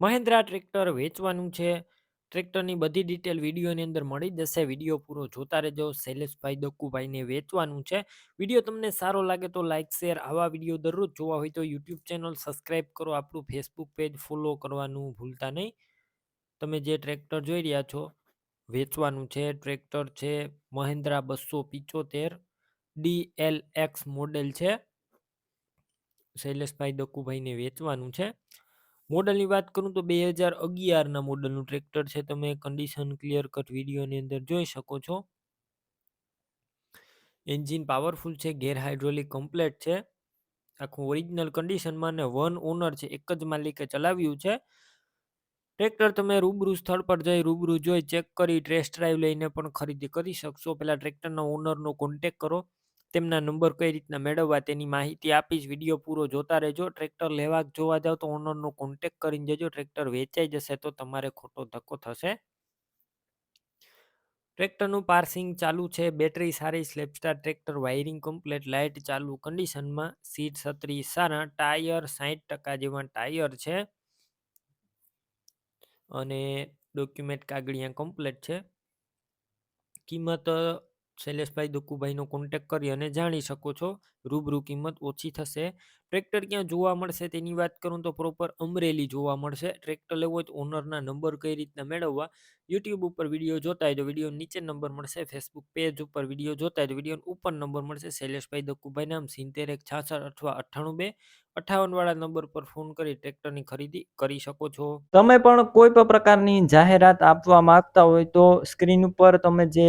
Mahindra tractor વેચવાનું છે. ટ્રેક્ટરની બધી ડિટેલ વિડીયોની અંદર મળી જશે. વીડિયો પૂરો જોતા રહેજો. શૈલેષભાઈ દક્કુભાઈને વેચવાનું છે. વીડિયો તમને સારો લાગે તો લાઇક શેર આવા વીડિયો દરરોજ જોવા હોય તો યુટ્યુબ ચેનલ સબસ્ક્રાઈબ કરો. આપણું ફેસબુક પેજ ફોલો કરવાનું ભૂલતા નહીં. તમે જે ટ્રેક્ટર જોઈ રહ્યા છો, વેચવાનું છે. ટ્રેક્ટર છે મહિન્દ્રા બસો પિચોતેર ડી એલ એક્સ મોડેલ છે. શૈલેષભાઈ દક્કુભાઈને વેચવાનું છે. મોડલની વાત કરું તો બે હજાર અગિયારના મોડલનું ટ્રેક્ટર છે. તમે કન્ડિશન ક્લિયર કટ વિડીયોની અંદર જોઈ શકો છો. એન્જિન પાવરફુલ છે, ગેર હાઇડ્રોલિક કમ્પ્લેટ છે. આખું ઓરિજિનલ કન્ડિશનમાં ને વન ઓનર છે, એક જ માલિકે ચલાવ્યું છે. ટ્રેક્ટર તમે રૂબરૂ સ્થળ પર જઈ રૂબરૂ જોઈ ચેક કરી ટેસ્ટ ડ્રાઈવ લઈને પણ ખરીદી કરી શકશો. પહેલાં ટ્રેક્ટરના ઓનરનો કોન્ટેક કરો. તેમના નંબર કઈ રીતના મેળવવા તેની માહિતી આપીશ. વીડિયો પૂરો જોતા રહેજો. ટ્રેક્ટર લેવા જોવા જાવ તો ઓનરનો કોન્ટેક્ટ કરીને જજો. ટ્રેક્ટર વેચાઈ જશે તો તમારે ખોટો ધક્કો થશે. ટ્રેક્ટરનું પાર્સિંગ ચાલુ છે. બેટરી સારી સ્લેપસ્ટાર ટ્રેક્ટર, વાયરિંગ કમ્પ્લેટ, લાઇટ ચાલુ, કન્ડિશનમાં સીટ છત્રી સારા, ટાયર સાહીઠ ટકા જેવા ટાયર છે. અને ડોક્યુમેન્ટ કાગળિયા કમ્પ્લેટ છે. કિંમત શૈલેષભાઈ દુક્કુભાઈનો કોન્ટેક કરી અને જાણી શકો છો, રૂબરૂ કિંમત ઓછી થશે. ટ્રેક્ટર ક્યાં જોવા મળશે તેની વાત કરું તો પ્રોપર અમરેલી જોવા મળશે. ટ્રેક્ટર લેવો હોય તો ઓનરના નંબર કઈ રીતના મેળવવા યુટ્યુબ ઉપર વીડિયો જોતા હોય તો વીડિયો નીચે નંબર મળશે ફેસબુક પેજ ઉપર વીડિયો જોતા હોય તો વીડિયો ઉપર નંબર મળશે. શૈલેષભાઈ દક્કુભાઈ નામ સિત્તેર એક છાસઠ અથવા અઠ્ઠાણું બે અઠ્ઠાવન વાળા નંબર પર ફોન કરી ટ્રેક્ટરની ખરીદી કરી શકો છો. તમે પણ કોઈ પણ પ્રકારની જાહેરાત આપવા માંગતા હોય તો સ્ક્રીન ઉપર તમે જે